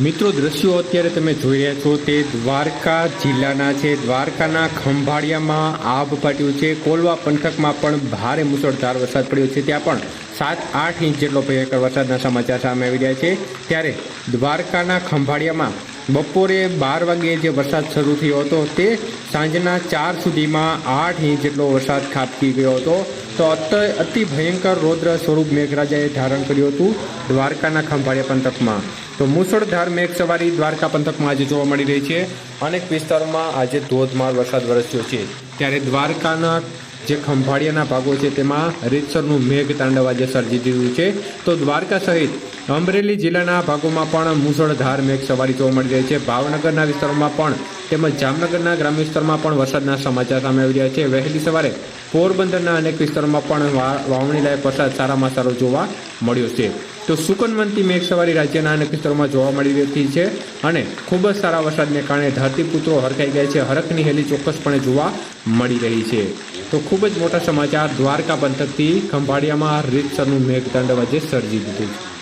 મિત્રો, દ્રશ્યો અત્યારે તમે જોઈ રહ્યા છો તે દ્વારકા જિલ્લાના છે. દ્વારકાના ખંભાળિયામાં આભ ફાટ્યું છે. કોલવા પંથકમાં પણ ભારે મુસળધાર વરસાદ પડ્યો છે. ત્યાં પણ સાત આઠ ઇંચ જેટલો ભયંકર વરસાદના સમાચાર સામે આવી રહ્યા છે. ત્યારે દ્વારકાના ખંભાળિયામાં બપોરે બાર વાગ્યે જે વરસાદ શરૂ થયો હતો તે સાંજના ચાર સુધીમાં આઠ ઇંચ જેટલો વરસાદ ખાબકી ગયો હતો. તો અતિ ભયંકર રૌદ્ર સ્વરૂપ મેઘરાજાએ ધારણ કર્યું હતું દ્વારકાના ખંભાળિયા પંથકમાં. તો મુસળધાર મેઘ સવારી દ્વારકા પંથકમાં આજે જોવા મળી રહી છે. અનેક વિસ્તારોમાં આજે ધોધમાર વરસાદ વરસ્યો છે. ત્યારે દ્વારકાના જે ખંભાળિયાના ભાગો છે તેમાં રીતસરનું મેઘ તાંડવ આજે સર્જી દીધું છે. તો દ્વારકા સહિત અમરેલી જિલ્લાના ભાગોમાં પણ મુસળધાર મેઘ સવારી જોવા મળી રહી છે. ભાવનગરના વિસ્તારોમાં પણ તેમજ જામનગરના ગ્રામ્ય વિસ્તારમાં પણ વરસાદના સમાચાર સામે આવી રહ્યા છે. વહેલી સવારે પોરબંદરના અનેક વિસ્તારોમાં પણ વા- વાવણી વરસાદ સારામાં સારો જોવા મળ્યો છે. તો સુકનવંતી મેઘ સવારી રાજ્યના અનેક વિસ્તારોમાં જોવા મળી રહી છે અને ખૂબ જ સારા વરસાદને કારણે ધરતીપુત્રો હરખાઈ ગયા છે. હરખની હેલી ચોક્કસપણે જોવા મળી રહી છે. તો ખૂબ જ મોટા સમાચાર દ્વારકા પંથકથી ખંભાળિયામાં રીતસરનું મેઘતાંડવ આજે સર્જી દીધું છે.